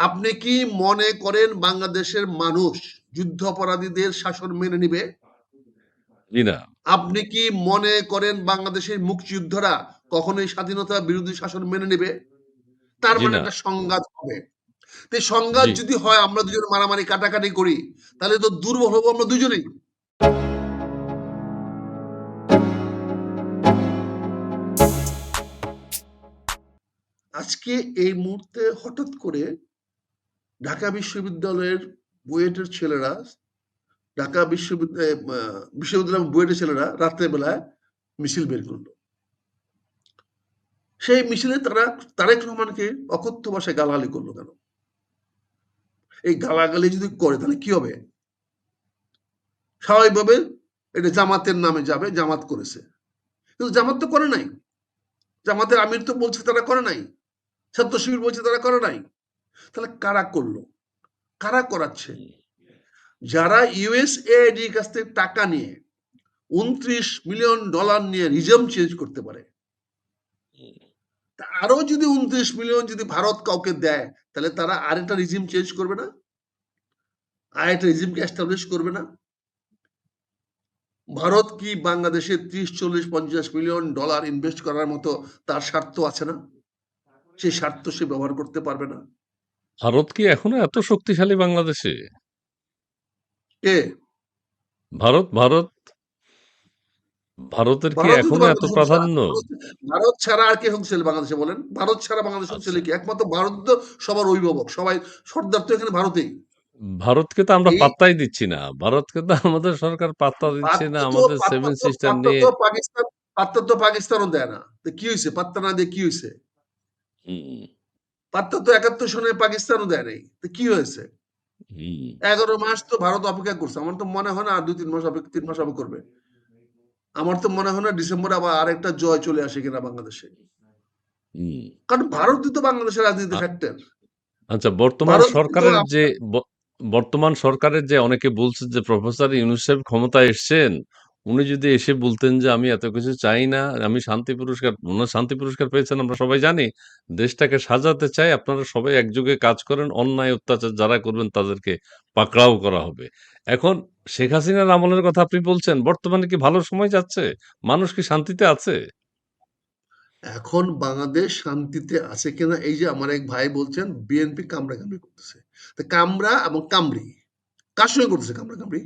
আপনি কি মনে করেন বাংলাদেশের মানুষ যুদ্ধাপরাধীদের শাসন মেনে নিবে? জি না। আপনি কি মনে করেন বাংলাদেশের মুক্তিযোদ্ধারা কখনোই স্বাধীনতা বিরোধী শাসন মেনে নেবে? তার মানে একটা সংঘাত হবে। এই সংঘাত যদি হয় আমরা দুজন মারামারি কাটাকাটি করি তাহলে তো দুর্বল হব আমরা দুজনেই। আজকে এই মুহূর্তে হঠাৎ করে ঢাকা বিশ্ববিদ্যালয়ের বুয়েটের ছেলেরা, ঢাকা বিশ্ববিদ্যালয় বিশ্ববিদ্যালয় বুয়েটের ছেলেরা রাত্রের বেলায় মিছিল বের করল। সেই মিছিলে তারা, তারেক রহমানকে অকথ্য ভাষায় গালাগালি করল কেন? এই গালাগালি যদি করে তাহলে কি হবে? স্বাভাবিকভাবে এটা জামাতের নামে যাবে, জামাত করেছে। কিন্তু জামাত তো করে নাই। জামাতের আমির তো বলছে তারা করে নাই। ছাত্র শিবির বলছে তারা করে নাই। তাহলে কারা করল? কারা করাচ্ছে? যারা ইউএসএআইডির কাছ থেকে টাকা নিয়ে উনত্রিশ মিলিয়ন ডলার নিয়ে রিজম চেঞ্জ করতে পারে আরও যদি উনত্রিশ মিলিয়ন যদি ভারত কাউকে দেয় তাহলে তারা আরেকটা রিজিম চেঞ্জ করবে না? আরেকটা রিজিমকে এস্টাবলিশ করবে না? ভারত কি বাংলাদেশে ত্রিশ চল্লিশ পঞ্চাশ মিলিয়ন ডলার ইনভেস্ট করার মতো তার স্বার্থ আছে না? সেই স্বার্থ সে ব্যবহার করতে পারবে না? ভারত কি এখনও এত শক্তিশালী বাংলাদেশে? কে? ভারত ভারত ভারতের কি এখনও এত বাংলাদেশ প্রাধান্য? ভারত- ভারত ছাড়া আর কে শক্তিশালী বাংলাদেশে বলেন? ভারত ছাড়া বাংলাদেশ শক্তিশালী কি? একমাত্র ভারত তো সবার অভিভাবক সবাই সর্দার তো এখানে ভারতেই। ভারতকে তো আমরা এই- পাত্তাই দিচ্ছি না। ভারতকে তো আমাদের সরকার পাত্তা দিচ্ছে না পাত্তা তো- আমাদের পাত্তা সেভেন তো- সিস্টার পাত্তা নিয়ে। তো পাকিস্তান পাত্তা তো পাকিস্তানও দেয় না। তো কি হয়েছে পাত্তা না দিয়ে কি হয়েছে হুম, পাত্তা তো একাত্তর সনে পাকিস্তানও দেয় নাই। তো কি হয়েছে? এগারো মাস তো ভারত অপেক্ষা করছে। আমার তো মনে হয় না আর দুই তিন মাস অপেক্ষা তিন মাস অপেক্ষা করবে। আমার তো মনে হয় না ডিসেম্বরে আবার আরেকটা জয় চলে আসে কিনা বাংলাদেশে। কারণ ভারতই তো বাংলাদেশের রাজনীতি ফ্যাক্টর আচ্ছা বর্তমান ভারত সরকারের যে বর্তমান সরকারের যে অনেকে বলছে যে প্রফেসর ইউনুস সাহেব ক্ষমতায় এসছেন উনি যদি এসে বলতেন যে, আমি এত কিছু চাই না, আমি শান্তি পুরস্কার, ওনার শান্তি পুরস্কার পেয়েছেন আমরা সবাই জানি, দেশটাকে সাজাতে চাই, আপনারা সবাই একযোগে কাজ করেন, অন্যায়, অত্যাচার যারা করবেন তাদেরকে পাকড়াও করা হবে। এখন শেখ হাসিনার আমলের কথা আপনি বলছেন, বর্তমানে কি ভালো সময় যাচ্ছে? মানুষ কি শান্তিতে আছে? এখন বাংলাদেশ শান্তিতে আছে কিনা, এই যে আমার এক ভাই বলছেন, বিএনপি কামড়া কামড়ি করতেছে কামরা এবং কামড়ি, কার সঙ্গে করতেছে কামড়া কামড়ি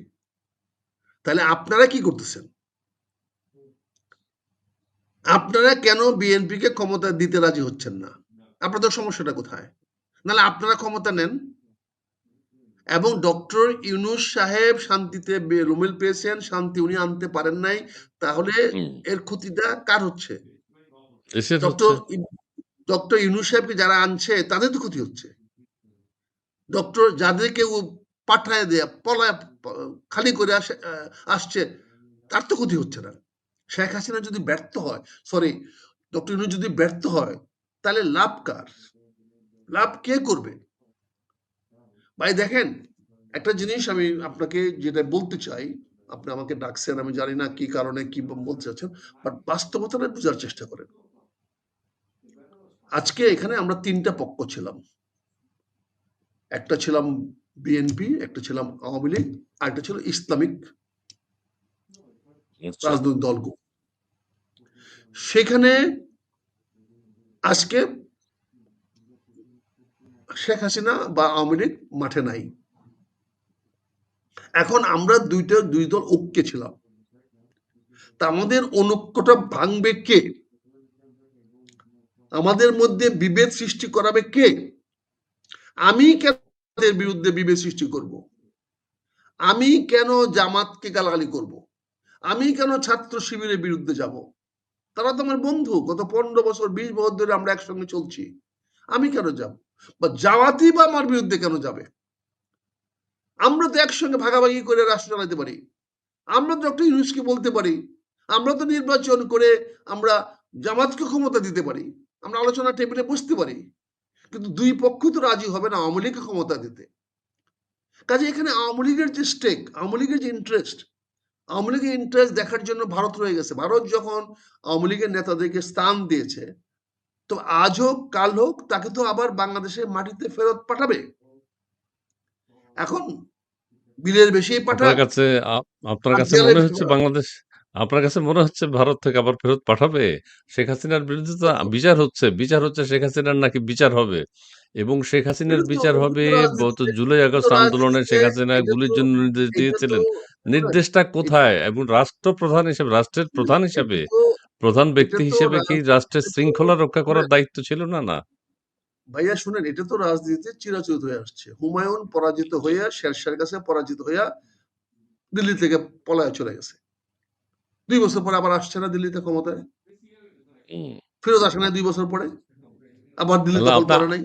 তাহলে আপনারা কি করতেছেন? আপনারা কেন বিএনপি কে ক্ষমতা দিতে রাজি হচ্ছেন না? আপনাদের সমস্যাটা কোথায়? নাহলে আপনারা ক্ষমতা নেন। এবং ডক্টর ইউনুস সাহেব শান্তিতে রুমেল পেয়েছেন শান্তি উনি আনতে পারেন নাই তাহলে এর ক্ষতিটা কার হচ্ছে? ডক্টর ডক্টর ইউনুস সাহেবকে যারা আনছে তাদের তো ক্ষতি হচ্ছে। ডক্টর যাদেরকে পাঠায় দেয়া পলায় খালি করে আসছে, তার তো ক্ষতি হচ্ছে না। শেখ হাসিনা যদি ব্যর্থ হয় সরি ডক্টর ইউনুস যদি ব্যর্থ হয়, তাহলে লাভ কার? লাভ কে করবে? ভাই, দেখেন, একটা জিনিস আমি আপনাকে যেটা বলতে চাই, আপনি আমাকে ডাকছেন, আমি জানি না কি কারণে কি বলতে চাচ্ছেন বাট বাস্তবতাটা বোঝার চেষ্টা করেন। আজকে এখানে আমরা তিনটা পক্ষ ছিলাম। একটা ছিলাম বিএনপি একটা ছিলাম আওয়ামী লীগ আর একটা ছিল ইসলামিক আচ্ছা, রাজনৈতিক দলগুলো। সেখানে আজকে শেখ হাসিনা বা আওয়ামী লীগ মাঠে নাই। এখন আমরা দুইটা দুই দল ঐক্যে ছিলাম। তা আমাদের অনৈক্যটা ভাঙবে কে? আমাদের মধ্যে বিভেদ সৃষ্টি করাবে কে? আমি কেন তাদের বিরুদ্ধে বিভেদ সৃষ্টি করব। আমি কেন জামাতকে গালাগালি করব? আমি কেন ছাত্র শিবিরের বিরুদ্ধে যাব? তারা তো আমার বন্ধু, গত পনেরো বছর, বিশ বছর ধরে আমরা একসঙ্গে চলছি। আমি কেন যাব? বা জামাতি বা আমার বিরুদ্ধে কেন যাবে? আমরা তো একসঙ্গে ভাগাভাগি করে রাষ্ট্র চালাতে পারি। আমরা তো ডক্টর ইউনুসকে বলতে পারি। আমরা তো নির্বাচন করে আমরা জামাতকে ক্ষমতা দিতে পারি। আমরা আলোচনা টেবিলে বসতে পারি। কিন্তু দুই পক্ষ তো রাজি হবে না আওয়ামী লীগকে ক্ষমতা দিতে। কাজে এখানে আওয়ামী লীগের যে স্টেক আওয়ামী লীগের যে ইন্টারেস্ট আওয়ামী লীগের ইন্টারেস্ট দেখার জন্য ভারত রয়ে গেছে। ভারত যখন আওয়ামী লীগের নেতাদেরকে স্থান দিয়েছে তো আজ হোক কাল হোক তাকে তো আবার বাংলাদেশের মাটিতে ফেরত পাঠাবে। এখন বিলের বেশি আপনার কাছে আপনার কাছে মনে হচ্ছে বাংলাদেশ আপনার কাছে মনে হচ্ছে ভারত থেকে আবার ফেরত পাঠাবে? শেখ হাসিনার বিরুদ্ধে তো বিচার হচ্ছে। বিচার হচ্ছে শেখ হাসিনার নাকি বিচার হবে? এবং শেখ হাসিনার এটা তো বিচার হবে গত জুলাই আগস্ট আন্দোলনে শেখ হাসিনা এটা গুলির তো জন্য নির্দেশ এটা তো দিয়েছিলেন নির্দেশটা কোথায়? এবং রাষ্ট্রপ্রধান হিসেবে রাষ্ট্রের প্রধান এটা হিসেবে তো প্রধান এটা ব্যক্তি তো হিসেবে কি রাষ্ট্রের শৃঙ্খলা রক্ষা করার দায়িত্ব ছিল না না? ভাইয়া শুনেন এটা তো রাজনীতিতে চিরাচরিত হয়ে আসছে। হুমায়ুন পরাজিত হইয়া শেরশাহের কাছে পরাজিত হইয়া দিল্লি থেকে পলায় চলে গেছে। দুই বছর পরে আবার আসছে না দিল্লিতে ক্ষমতায়। ফেরত আসে না দুই বছর পরে? আবার দিল্লি তাহলে দখল আপনার করে নাই?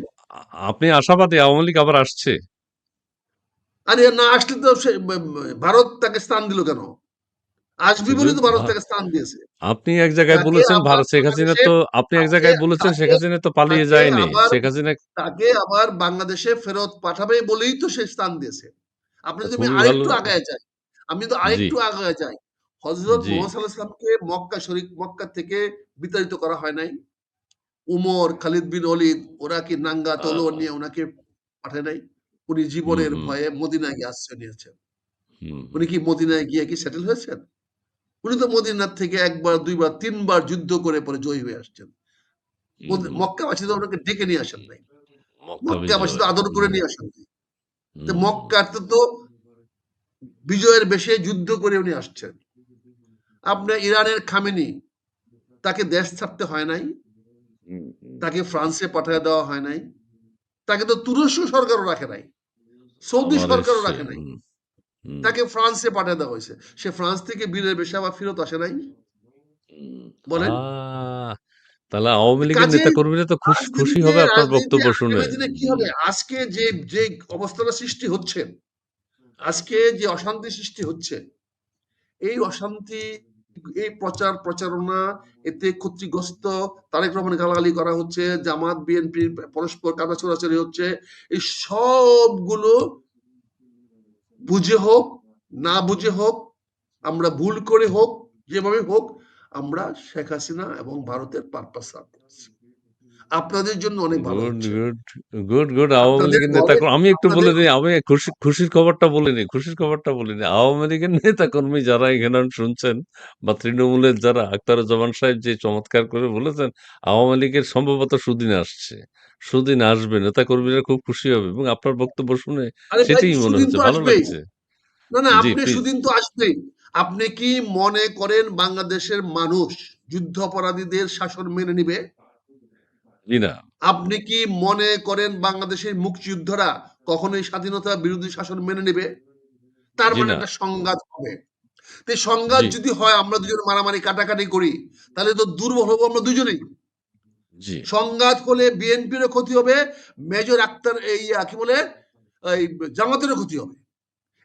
আপনি আশাবাদী আওয়ামী লীগ আবার আসছে? আরে না আসলে তো ভারত তাকে স্থান দিল কেন? আসবি বলে তো ভারত তাকে স্থান দিয়েছে। আপনি এক জায়গায় বলেছেন ভারত শেখ হাসিনা তো আপনি এক জায়গায় বলেছেন শেখ হাসিনা তো পালিয়ে যায়নি। শেখ হাসিনা তাকে আবার বাংলাদেশে ফেরত পাঠাবে বলেই তো সে স্থান দিয়েছে। আপনি যদি আরেকটু আগায় যাই আমি তো আরেকটু আগায় যাই হজরত জি। মোহাম্মদ সাল্লাহ সাল্লামকে মক্কা শরীফ মক্কা থেকে বিতাড়িত করা হয় নাই। উমর খালিদ বিন অলিদ ওরা কি নাঙ্গা তলোয়ার নিয়ে ওনাকে পাঠায় নাই? উনি জীবনের ভয়ে মদিনায় গিয়ে আশ্রয় নিয়েছেন। উনি কি মদিনায় গিয়ে কি সেটেল হয়েছেন? উনি তো মদিনার থেকে একবার দুইবার তিনবার যুদ্ধ করে পরে জয়ী হয়ে আসছেন। মক্কাবাসী তো ওনাকে ডেকে নিয়ে আসেন নাই। মক্কাবাসী তো আদর করে নিয়ে আসেন নাই। তো হুম। তো বিজয়ের বেশে যুদ্ধ করে উনি আসছেন। আপনার ইরানের খামেনি তাকে দেশ ছাড়তে হয় নাই। তাকে ফ্রান্সে পাঠিয়ে দেওয়া হয় নাই তাকে তো তুরস্ক সরকারও রাখে নাই সৌদি সরকারও রাখে নাই তাকে ফ্রান্সে পাঠিয়ে দেওয়া হয়েছে। সে ফ্রান্স থেকে বীরের বেশে আবার ফেরত আসে নাই? বলেন। তাহলে আওয়ামী লীগের নেতা কর্মীরা তো খুশি খুশি হবে আপনার বক্তব্য শুনে। কি হবে? আজকে যে যে অবস্থাটা সৃষ্টি হচ্ছে আজকে যে অশান্তি সৃষ্টি হচ্ছে এই অশান্তি এই প্রচার প্রচারণা এতে ক্ষতিগ্রস্ত তারেক রহমান গালাগালি করা হচ্ছে, জামাত বিএনপি পরস্পর কাদা ছোড়াছড়ি হচ্ছে। এই সবগুলো বুঝে হোক, না বুঝে হোক, আমরা ভুল করে হোক, যেভাবে হোক, আমরা শেখ হাসিনা এবং ভারতের পারপাস সার্ভ করছি। আপনাদের জন্য অনেক ভালো good good good good Awami লীগের নেতা আমি একটু বলে দিই আমি খুশি খুশির খবরটা বলিনি খুশির খবরটা বলিনি আওয়ামী লীগের নেতা কর্মী যারা এখানে শুনছেন বা তৃণমূলের যারা আক্তার আখতারুজ্জামান সাহেব যে চমৎকার করে বলেছেন আওয়ামী লীগের সম্ভবত সুদিন আসছে। সুদিন আসবে নেতা কর্মীরা খুব খুশি হবে এবং আপনার বক্তব্য শুনে সেটাই মনে হচ্ছে ভালো লাগছে। না না আপনি সুদিন তো আসবেই। আপনি কি মনে করেন বাংলাদেশের মানুষ যুদ্ধাপরাধীদের শাসন মেনে নিবে? জি না আপনি কি মনে করেন বাংলাদেশের মুক্তিযোদ্ধারা কখনোই স্বাধীনতা বিরোধী শাসন মেনে নেবে? তার জি মানে না একটা সংঘাত হবে। তো এই সংঘাত জি। যদি হয় আমরা দুজন মারামারি কাটাকাটি করি তাহলে তো দুর্বল হব আমরা দুজনেই। জি। সংঘাত হলে বিএনপিরও ক্ষতি হবে মেজর আক্তার এই কি বলে এই জামাতেরও ক্ষতি হবে।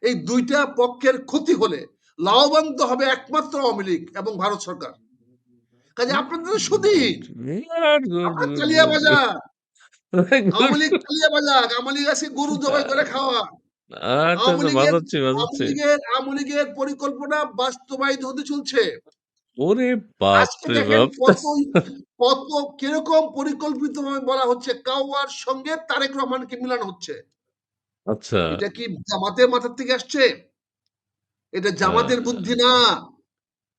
এই দুইটা পক্ষের ক্ষতি হলে লাভবান তো হবে একমাত্র আওয়ামী লীগ এবং ভারত সরকার। কাজে আপনাদের গুড চালিয়া বাজা আওয়ামী লীগ চালিয়া বাজা আওয়ামী লীগ আছে গরু জবাই করে খাওয়া। আচ্ছা আওয়ামী আচ্ছা লীগের পরিকল্পনা বাস্তবায়িত হতে চলছে। ওরে কত কীরকম পরিকল্পিত বলা হচ্ছে কাউয়ার সঙ্গে তারেক রহমানকে মিলানো হচ্ছে। আচ্ছা। এটা কি জামাতের মাথার থেকে আসছে? এটা জামাতের বুদ্ধি না।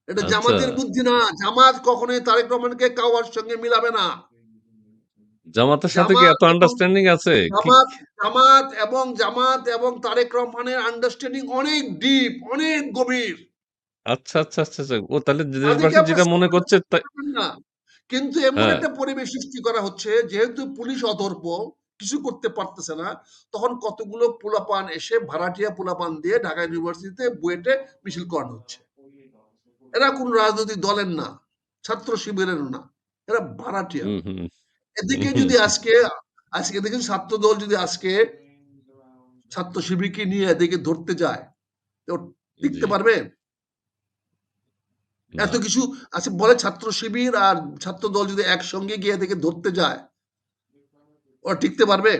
এটা আচ্ছা। জামাতের বুদ্ধি না। জামাত কখনোই তারেক রহমানকে কাউয়ার সঙ্গে মিলাবে না। জামাতের সাথে কি এত আন্ডারস্ট্যান্ডিং আছে? জামাত জামাত এবং জামাত এবং তারেক রহমানের আন্ডারস্ট্যান্ডিং অনেক ডিপ অনেক গভীর। আচ্ছা আচ্ছা আচ্ছা আচ্ছা। ও তাহলে দেশবাসী যেটা মনে করছে কিন্তু এমন হ্যাঁ। একটা পরিবেশ সৃষ্টি করা হচ্ছে যেহেতু পুলিশ অদর্প কিছু করতে পারতেছে না তখন কতগুলো পোলাপান এসে ভাড়াটিয়া পোলাপান দিয়ে ঢাকা ইউনিভার্সিটিতে বুয়েটে মিছিল করানো হচ্ছে। এরা কোন রাজনৈতিক দলের না ছাত্র শিবিরের না এরা ভাড়াটিয়া। এদিকে যদি আজকে আজকে দেখেন ছাত্র দল যদি আজকে ছাত্র শিবিরকে নিয়ে এদিকে ধরতে যায় টিকতে পারবে? এত কিছু আচ্ছা বলে ছাত্র শিবির আর ছাত্র দল যদি একসঙ্গে গিয়ে এদিকে ধরতে যায় ওরা টিকতে পারবে?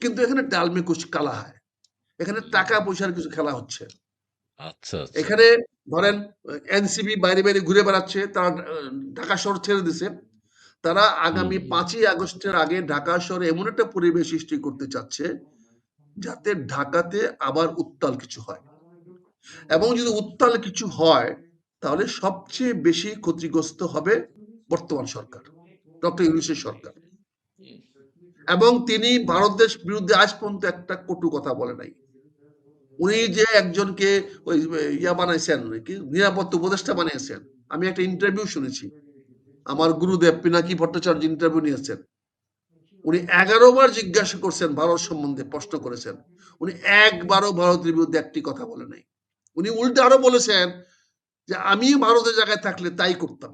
কিন্তু এখানে ডালমে কুচ কালা হয়। এখানে টাকা পয়সার কিছু খেলা হচ্ছে। আচ্ছা আচ্ছা। এখানে ধরেন এনসিপি বাইরে বাইরে ঘুরে বেড়াচ্ছে তারা ঢাকা শহর ছেড়ে দিছে। তারা আগামী হুম। আগস্টের আগে ঢাকা শহরে এমন একটা পরিবেশ সৃষ্টি করতে চাচ্ছে যাতে ঢাকাতে আবার উত্তাল কিছু হয়। এবং যদি উত্তাল কিছু হয় তাহলে সবচেয়ে বেশি ক্ষতিগ্রস্ত হবে বর্তমান সরকার ডক্টর ইউনুসের সরকার। এবং তিনি ভারতের বিরুদ্ধে আজ পর্যন্ত একটা কটু কথা বলে নাই। উনি যে একজনকে ওই ইয়া বানাইছেন কি নিরাপত্তা উপদেষ্টা বানিয়েছেন। আমি একটা ইন্টারভিউ শুনেছি। আমার গুরুদেব পিনাকি ভট্টাচার্য ইন্টারভিউ নিয়েছেন। উনি এগারো বার জিজ্ঞাসা করছেন ভারত সম্বন্ধে প্রশ্ন করেছেন। উনি একবারও ভারতের বিরুদ্ধে একটি কথা বলে নাই। উনি উল্টে আরও বলেছেন যে আমি ভারতের জায়গায় থাকলে তাই করতাম।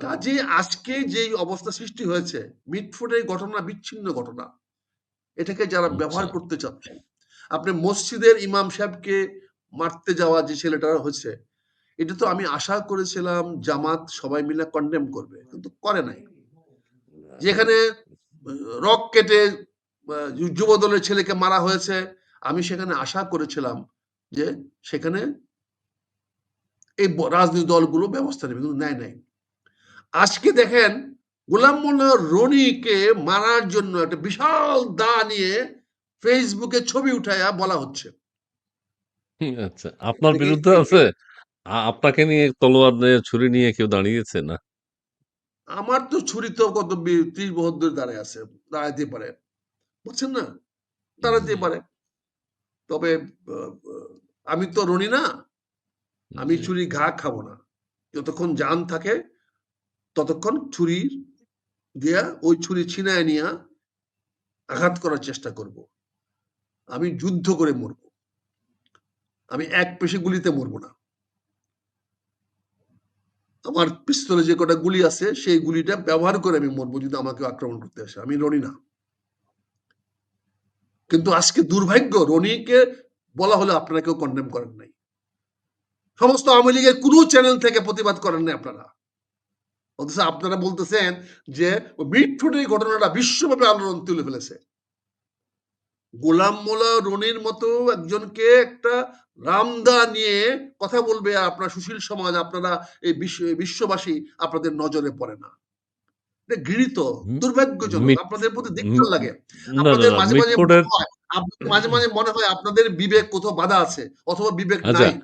কাজে আজকে যে অবস্থা সৃষ্টি হয়েছে মিটফুটের ঘটনা বিচ্ছিন্ন ঘটনা। এটাকে যারা ব্যবহার আচ্ছা। করতে চাচ্ছে আপনি মসজিদের ইমাম সাহেবকে মারতে যাওয়া যে ছেলেটা হয়েছে, এটা তো আমি আশা করেছিলাম জামাত সবাই মিলে কন্ডেম করবে, কিন্তু করে নাই। যেখানে রক কেটে যুব দলের ছেলেকে মারা হয়েছে, আমি সেখানে আশা করেছিলাম যে সেখানে এই রাজনৈতিক দলগুলো ব্যবস্থা নেবে, কিন্তু নেয় নাই। আজকে দেখেন, গোলাম মোল্লা রনিকে মারার জন্য একটা বিশাল দা নিয়ে ফেসবুকে ছবি উঠায়া বলা হচ্ছে। আচ্ছা আপনার বিরুদ্ধে আছে? আপনাকে নিয়ে তলোয়ার নিয়ে ছুরি নিয়ে কেউ দাঁড়িয়েছে না? আমার তো ছুরি তো কত ত্রিশ বছর দাঁড়ায় আছে দাঁড়াইতে পারে। বুঝছেন না? দাঁড়াতে পারে। তবে আমি তো রনি না। আমি ছুরি ঘা খাব না। যতক্ষণ জান থাকে ততক্ষণ ছুরি দিয়া ওই ছুরি ছিনায় নিয়ে আঘাত করার চেষ্টা করব। আমি যুদ্ধ করে মরব। আমি এক পেশে গুলিতে মরব না। আমার পিস্তলে যে কটা গুলি আছে, সেই গুলিটা ব্যবহার করে আমি মরবো যদি আমাকে আক্রমণ করতে আসে। আমি রনি না। কিন্তু আজকে দুর্ভাগ্য, রনিকে বলা হলে আপনারা কেউ কন্ডেম করেন নাই। সমস্ত আওয়ামী লীগের কোনো চ্যানেল থেকে প্রতিবাদ করেন নাই আপনারা। অথচ আপনারা বলতেছেন যে, মিটফুটের ঘটনাটা বিশ্বব্যাপী আলোড়ন তুলে ফেলেছে। গোলাম মোলা রনির মতো একজনকে একটা রামদা নিয়ে কথা বলবে আপনার সুশীল সমাজ আপনারা এই বিশ্ববাসী আপনাদের নজরে পড়ে না। ঘৃণিত দুর্ভাগ্যজনক। আপনাদের প্রতি হুম, লাগে। আপনাদের মাঝে মাঝে মনে হয় আপনাদের মাঝে মাঝে মনে হয় আপনাদের বিবেক কোথাও বাধা আছে অথবা বিবেক আচ্ছা নাই।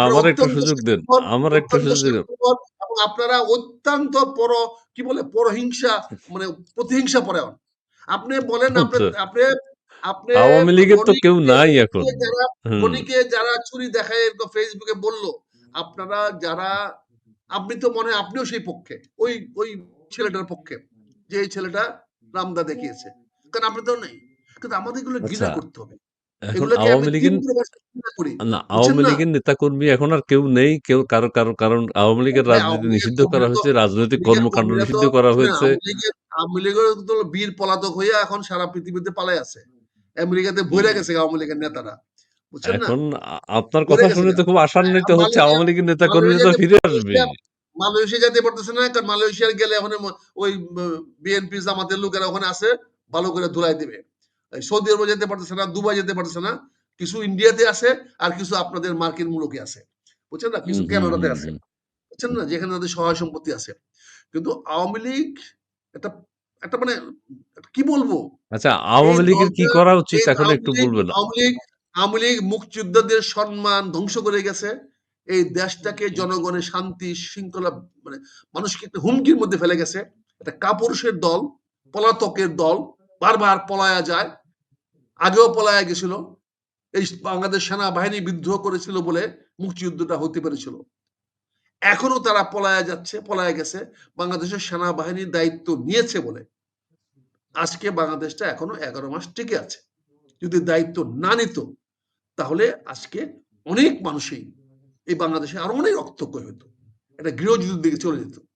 আমার একটা সুযোগ দেন। আমার একটা সুযোগ আপনারা অত্যন্ত পর কি বলে পরহিংসা মানে প্রতিহিংসা পরায়ণ। আপনি বলেন আপনি আচ্ছা। আপনি আপনি আওয়ামী লীগের তো কেউ নাই এখন। রনিকে যারা ছুরি দেখায় এরকম ফেসবুকে বলল আপনারা যারা আপনি তো মনে আপনিও সেই পক্ষে ওই ওই ছেলেটার পক্ষে যে এই ছেলেটা রামদা দেখিয়েছে। কারণ আপনি তো নেই। কিন্তু আমাদের এগুলো ঘৃণা আচ্ছা করতে হবে। এখন আওয়ামী লীগের তীব্রভাবে ঘৃণা করি। না আওয়ামী লীগের নেতাকর্মী এখন আর কেউ নেই। কেউ কারও কারও কারণ আওয়ামী লীগের রাজনীতি নিষিদ্ধ করা হয়েছে রাজনৈতিক কর্মকাণ্ড নিষিদ্ধ করা হয়েছে। আওয়ামী লীগের বীর পলাতক হইয়া এখন সারা পৃথিবীতে পালাই আছে। আমেরিকাতে ভরে গেছে আওয়ামী লীগের নেতারা। না? এখন আপনার কথা শুনে তো খুব আশান্বিত হচ্ছে। আওয়ামী লীগের নেতাকর্মীরা তো ফিরে আসবে। মালয়েশিয়া যেতে পারতেছে না কারণ মালয়েশিয়ার গেলে ওখানে ওই বিএনপি জামাতের লোকেরা ওখানে আছে ভালো করে ধুলাই দেবে। সৌদি আরবে যেতে পারতেছে না দুবাই যেতে পারতেছে না কিছু ইন্ডিয়াতে আছে আর কিছু আপনাদের মার্কিন মূলকে আছে। বুঝছেন না? কিছু ক্যানাডাতে আছে। বুঝছেন না? যেখানে তাদের সহায় সম্পত্তি আছে। কিন্তু আওয়ামী লীগ একটা একটা মানে কি বলব? আচ্ছা আওয়ামী লীগের কি করা উচিত এখন একটু বলবেন? আওয়ামী লীগ আওয়ামী লীগ মুক্তিযোদ্ধাদের সম্মান ধ্বংস করে গেছে। এই দেশটাকে জনগণের শান্তি শৃঙ্খলা মানে মানুষকে একটা হুমকির মধ্যে ফেলে গেছে। একটা কাপুরুষের দল পলাতকের দল বারবার পলায়া যায়। আগেও পলায়া গেছিল। এই বাংলাদেশ সেনাবাহিনী বিদ্রোহ করেছিল বলে মুক্তিযুদ্ধটা হতে পেরেছিল। এখনও তারা পলায়া যাচ্ছে, পলায়া গেছে। বাংলাদেশের সেনাবাহিনীর দায়িত্ব নিয়েছে বলে। আজকে বাংলাদেশটা এখনও এগারো মাস টিকে আছে। যদি দায়িত্ব না নিত, তাহলে আজকে অনেক মানুষই এই বাংলাদেশে আরও অনেক রক্তক্ষয় হতো। এটা গৃহযুদ্ধের দিকে চলে যেত।